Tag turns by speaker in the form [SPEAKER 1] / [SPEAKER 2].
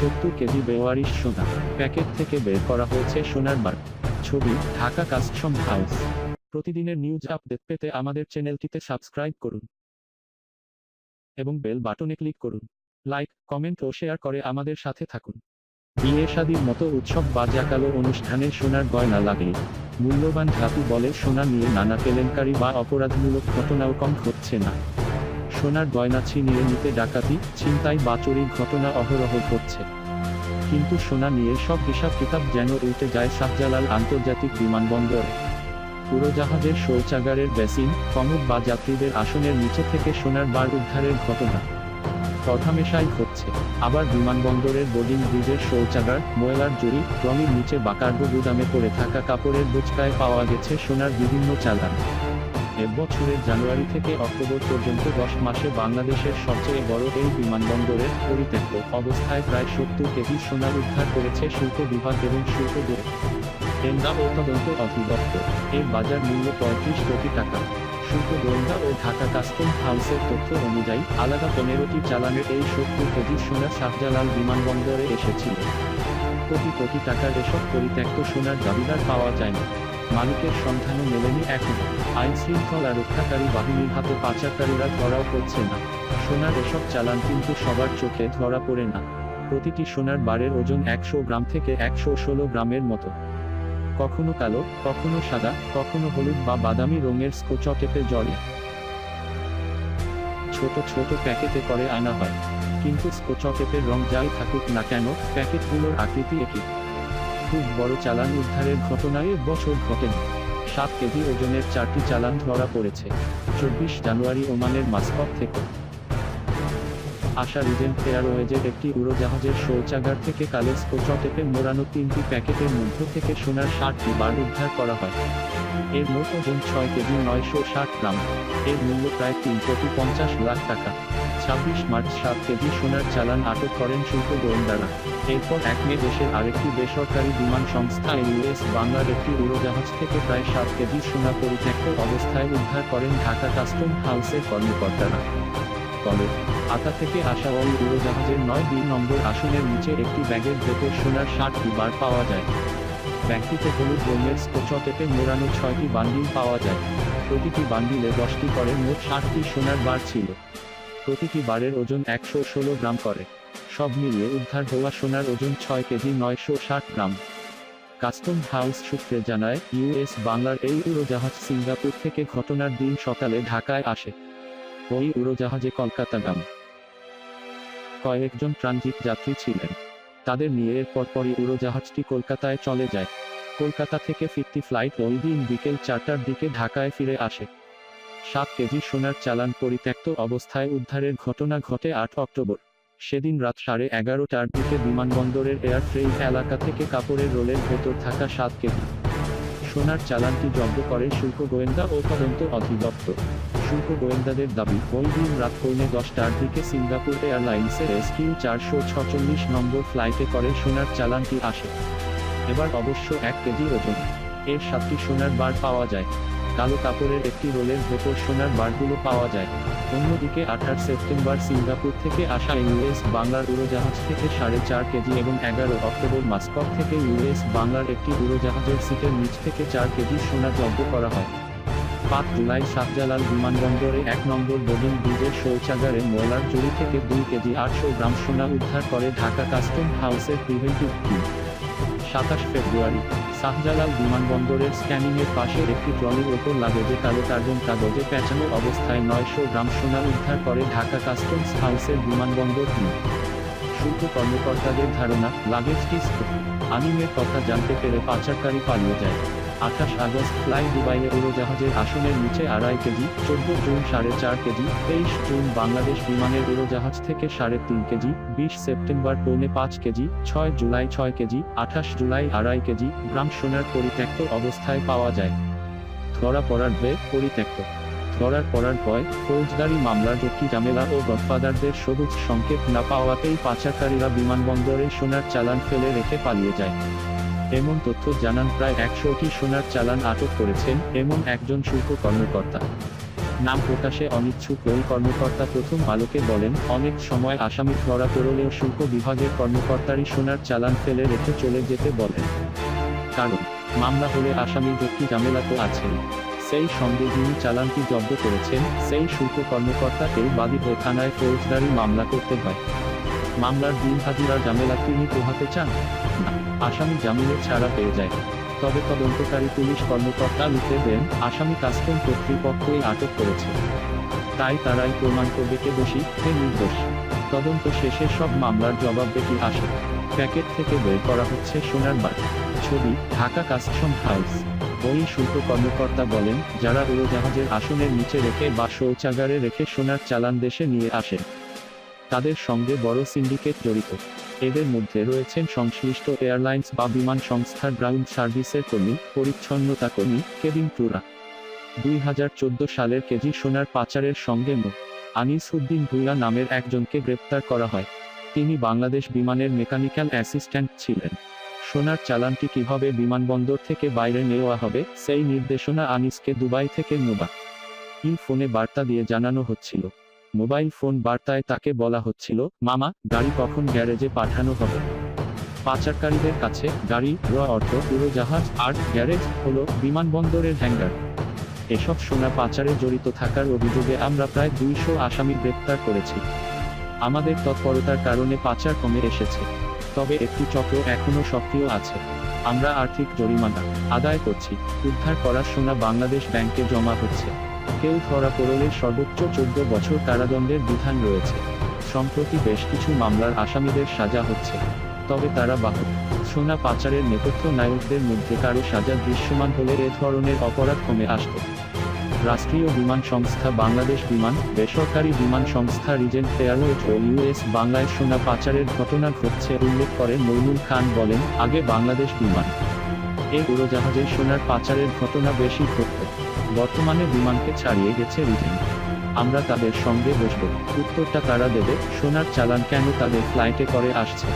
[SPEAKER 1] সত্তর কেজি বেওয়ারিশ সোনা। প্যাকেট থেকে বের করা হয়েছে সোনার বার। ছবি, ঢাকা কাস্টম হাউস। প্রতিদিনের নিউজ আপডেট পেতে আমাদের চ্যানেলটিতে সাবস্ক্রাইব করুন। এবং বেল বাটনে ক্লিক করুন। লাইক, কমেন্ট ও শেয়ার করে আমাদের সাথে থাকুন। বিয়ে শাদির মতো উৎসব বা জাকালো অনুষ্ঠানে সোনার গয়না লাগে। মূল্যবান ধাতু বলে সোনা নিয়ে নানা কেলেঙ্কারি বা অপরাধমূলক ঘটনাও কম হচ্ছে না। সোনার গয়না ছিনিয়ে নিতে ডাকাতি, ছিনতাই বা চুরির ঘটনা অহরহ ঘটছে। কিন্তু সোনা নিয়ে সব হিসাব কিতাব যেন উল্টে যায় শাহজালাল আন্তর্জাতিক বিমানবন্দরে। উড়োজাহাজের শৌচাগারের বেসিন কমক বা যাত্রীদের আসনের নিচে থেকে সোনার বার উদ্ধারের ঘটনা। কথামেশাই ঘটছে। আবার বিমানবন্দরের বোর্ডিং ব্রিজের শৌচাগার, ময়লার জুড়ি ট্রমির নিচে বাকার্গো গুদামে পড়ে থাকা কাপড়ের বোচকায় পাওয়া গেছে সোনার বিভিন্ন চালান। এবছরের জানুয়ারি থেকে অক্টোবর পর্যন্ত দশ মাসে বাংলাদেশের সবচেয়ে বড় এই বিমানবন্দরের পরিত্যক্ত অবস্থায় প্রায় সত্তর কেজি সোনা উদ্ধার করেছে শুল্ক বিভাগ এবং শুল্ক দূরে কেন্দ্রা ও তদন্ত অধিদপ্তর। এর বাজার মূল্য পঁয়ত্রিশ কোটি টাকা। শুল্ক গোয়েন্দা ও ঢাকা কাস্টম হাউসের তথ্য অনুযায়ী আলাদা পনেরোটি চালানের এই সত্তর কেজি সোনা শাহজালাল বিমানবন্দরে এসেছিল। কোটি কোটি টাকার এসব পরিত্যক্ত সোনার দাবিদার পাওয়া যায়নি মালিকের সন্ধানও মেলেনি এখনও আইন শৃঙ্খলা রক্ষাকারী বাহিনীর হাতে পাচারকারীরা ধরাও পড়ছে না। সোনার এসব চালান কিন্তু সবার চোখে ধরা পড়ে না। প্রতিটি সোনার বারের ওজন একশো গ্রাম থেকে একশো ষোলো গ্রামের মতো। কখনো কালো, কখনো সাদা, কখনো হলুদ বা বাদামি রঙের স্কোচটেপে জলে ছোট ছোট প্যাকেটে করে আনা হয়। কিন্তু স্কোচটেপের রং যাই থাকুক না কেন, প্যাকেটগুলোর আকৃতি একই। খুব বড় চালান উদ্ধারের ঘটনায় বছর ঘটেনি। সাত কেজি ওজনের চারটি চালান ধরা পড়েছে। চব্বিশ জানুয়ারি ওমানের মাস্কট থেকে আশা রিজেন্ট এয়ারওয়েজের একটি উড়োজাহাজের শৌচাগার থেকে কালে স্কোচটেপে মোড়ানো তিনটি প্যাকেটের মধ্য থেকে সোনার ষাটটি বার উদ্ধার করা হয়। এর মোট ওজন ছয় কেজি নয়শো ষাট গ্রাম। এর মূল্য প্রায় তিন কোটি পঞ্চাশ লাখ টাকা। ছাব্বিশ মার্চ সাত কেজি সোনার চালান আটক করেন শুল্ক গোয়েন্দারা। এরপর এক মে দেশের আরেকটি বেসরকারি বিমান সংস্থা ইউএস বাংলার একটি উড়োজাহাজ থেকে প্রায় সাত কেজি সোনা পরিত্যক্ত অবস্থায় উদ্ধার করেন ঢাকা কাস্টম হাউসের কর্মকর্তারা। তবে আতা থেকে আসা ওই উড়োজাহাজের নয় দুই নম্বর আসনের নিচে একটি ব্যাগের ভেতর সোনার ষাটটি বার পাওয়া যায়। ব্যাগটিতে হলুদ রঙের স্কোচটেপে মোড়ানো ছয়টি বান্ডিল পাওয়া যায়। প্রতিটি বান্ডিলে দশটি করে মোট ষাটটি সোনার বার ছিল। প্রতিটি বারের ওজন একশো ষোলো গ্রাম করে। সব মিলিয়ে উদ্ধার হওয়া সোনার ওজন ছয় কেজি নয়শো ষাট গ্রাম। কাস্টম হাউস সূত্রে জানায়, ইউএস বাংলার এই উড়োজাহাজ সিঙ্গাপুর থেকে ঘটনার দিন সকালে ঢাকায় আসে। ওই উড়োজাহাজে কলকাতাগাম কয়েকজন ট্রানজিট যাত্রী ছিলেন। তাদের নিয়ে এর পরপরই উড়োজাহাজটি কলকাতায় চলে যায়। কলকাতা থেকে ফিরতি ফ্লাইট ওই দিন বিকেল চারটার দিকে ঢাকায় ফিরে আসে। সাত কেজি সোনার চালান পরিত্যক্ত অবস্থায় উদ্ধারের ঘটনা ঘটে আট অক্টোবর। সেদিন রাত সাড়ে এগারোটার দিকে বিমানবন্দরের এয়ার ফ্রেম এলাকা থেকে কাপড়ের রোলের ভেতর থাকা সাত কেজি। সোনার চালানটি জব্দ করে শুল্ক গোয়েন্দা ও তদন্ত অধিদপ্তর। শুল্ক গোয়েন্দাদের দাবি দিন রাত পৌনে দশটার দিকে সিঙ্গাপুর এয়ারলাইন্সের এসকিউ চারশো ছচল্লিশ নম্বর ফ্লাইটে করে সোনার চালানটি আসে। এবার অবশ্য এক কেজি ওজন। এর সাতটি সোনার বার পাওয়া যায়। কালো কাপড়ের একটি রোলের ভেতর সোনার বারগুলো পাওয়া যায়। অন্যদিকে আঠাশ সেপ্টেম্বর সিঙ্গাপুর থেকে আসা ইউএস বাংলার উড়োজাহাজ থেকে সাড়ে চার কেজি এবং এগারো অক্টোবর মাস্কট থেকে ইউএস বাংলার একটি উড়োজাহাজের সিটের নিচ থেকে চার কেজি সোনা জব্দ করা হয়। পাঁচ জুলাই শাহজালাল বিমানবন্দরে এক নম্বর বোর্ডিং ব্রিজের শৌচাগারে ময়লার জুড়ি থেকে দুই কেজি আটশো গ্রাম সোনা উদ্ধার করে ঢাকা কাস্টম হাউসের প্রিভেন্টিভ টিম। সাতাশ ফেব্রুয়ারি, শাহজালাল বিমানবন্দরের স্ক্যানিংয়ের পাশে একটি ট্রলির ওপর লাগেজে কালো কার্বন কাগজে পেঁচানো অবস্থায় নয়শো গ্রাম সোনা উদ্ধার করে ঢাকা কাস্টমস হাউসের বিমানবন্দর টিম। শুল্ক কর্মকর্তাদের ধারণা, লাগেজটি আনিমের কথা জানতে পেরে পাচারকারী পালিয়ে যায়। আঠাশ আগস্ট ফ্লাই দুবাইয়ে উড়োজাহাজের আসনের নিচে আড়াই কেজি, চোদ্দ জুন সাড়ে চার কেজি, তেইশ জুন বাংলাদেশ বিমানের উড়োজাহাজ থেকে সাড়ে তিন কেজি, বিশ সেপ্টেম্বর পৌনে পাঁচ কেজি, ছয় জুলাই ছয় কেজি, আঠাশ জুলাই আড়াই কেজি, গ্রাম সোনার পরিত্যক্ত অবস্থায় পাওয়া যায়। ধরা পড়ার বে পরিত্যক্ত। ধরার পড়ার ভয় ফৌজদারি মামলার জটি জামেলা ও গডফাদারদের সবুজ সংকেত না পাওয়াতেই পাচারকারীরা বিমানবন্দরে সোনার চালান ফেলে রেখে পালিয়ে যায়। এমন তথ্য জানান প্রায় একশোটি সোনার চালান আটক করেছেন এমন একজন শুল্ক কর্মকর্তা। নাম প্রকাশে অনিচ্ছুক ওই কর্মকর্তা প্রথম আলোকে বলেন, অনেক সময় আসামি ধরা পড়লেও শুল্ক বিভাগের কর্মকর্তারই সোনার চালান ফেলে রেখে চলে যেতে বলেন। কারণ, মামলা হলে আসামির ব্যক্তি ঝামেলা তো আছেই। সেই সঙ্গে যিনি চালানটি জব্দ করেছেন, সেই শুল্ক কর্মকর্তাকেও বাদী থানায় ফৌজদারি মামলা করতে হয়। মামলার দিন হাজিরা ঝামেলা তিনি পোহাতে চান? আসামি জামিনে ছাড়া পেয়ে যায়। তবে তদন্তকারী পুলিশ কর্মকর্তা লিখে দেন, আসামি কাস্টম কর্তৃপক্ষই আটক করেছে। তাই তারাই প্রমাণ করবে কে দোষী, কে নির্দোষ। তদন্ত শেষে সব মামলার জবাব দেখি আসে। প্যাকেট থেকে বের করা হচ্ছে সোনার বার ছবি, ঢাকা কাস্টম হাউস। ওই শুল্ক কর্মকর্তা বলেন, যারা উড়োজাহাজের আসনের নিচে রেখে বা শৌচাগারে রেখে সোনার চালান দেশে নিয়ে আসেন তাদের সঙ্গে বড় সিন্ডিকেট জড়িত। এদের মধ্যে রয়েছেন সংশ্লিষ্ট এয়ারলাইন্স বা বিমান সংস্থার গ্রাউন্ড সার্ভিসের কর্মী, পরিচ্ছন্নতা কর্মী, কেবিন ক্রুরা। দুই হাজার চোদ্দ সালের কেজি সোনার পাচারের সঙ্গে মো। আনিস উদ্দিন ভুইয়া নামের একজনকে গ্রেপ্তার করা হয়। তিনি বাংলাদেশ বিমানের মেকানিক্যাল অ্যাসিস্ট্যান্ট ছিলেন। সোনার চালানটি কীভাবে বিমানবন্দর থেকে বাইরে নেওয়া হবে, সেই নির্দেশনা আনিসকে দুবাই থেকে নোবা ইন ফোনে বার্তা দিয়ে জানানো হচ্ছিল। মোবাইল ফোন বার্তায় তাকে বলা হচ্ছিল, মামা, গাড়ি কখন গ্যারেজে পাঠানো হবে? পাচারকারীদের কাছে গাড়ি র অর্থ উড়োজাহাজ আর গ্যারেজ হল বিমানবন্দরের হ্যাঙ্গার। এসব সোনা পাচারে জড়িত থাকার অভিযোগে আমরা প্রায় দুইশো আসামি গ্রেপ্তার করেছি। আমাদের তৎপরতার কারণে পাচার কমে এসেছে। তবে একটি চক্র এখনও সক্রিয় আছে। আমরা আর্থিক জরিমানা আদায় করছি। উদ্ধার করা সোনা বাংলাদেশ ব্যাংকে জমা হচ্ছে। কেউ ধরা পড়লে সর্বোচ্চ চোদ্দ বছর কারাদণ্ডের বিধান রয়েছে। সম্প্রতি বেশ কিছু মামলার আসামিদের সাজা হচ্ছে। তবে তারা বাহক সোনা পাচারের নেপথ্য নায়কদের মধ্যে কারও সাজা দৃশ্যমান হলে এ ধরনের অপরাধ কমে আসত রাষ্ট্রীয় বিমান সংস্থা বাংলাদেশ বিমান, বেসরকারি বিমান সংস্থা রিজেন্ট এয়ারওয়েজ ও ইউএস বাংলায় সোনা পাচারের ঘটনা ঘটছে উল্লেখ করে মইনুল খান বলেন, আগে বাংলাদেশ বিমান। এই উড়োজাহাজের সোনার পাচারের ঘটনা বেশি ঘটত বর্তমানে বিমানকে ছাড়িয়ে গেছে রুটিন। আমরা তাদের সঙ্গে বসব। উত্তরটা কারা দেবে? সোনার চালান কেন তাদের ফ্লাইটে করে আসছে?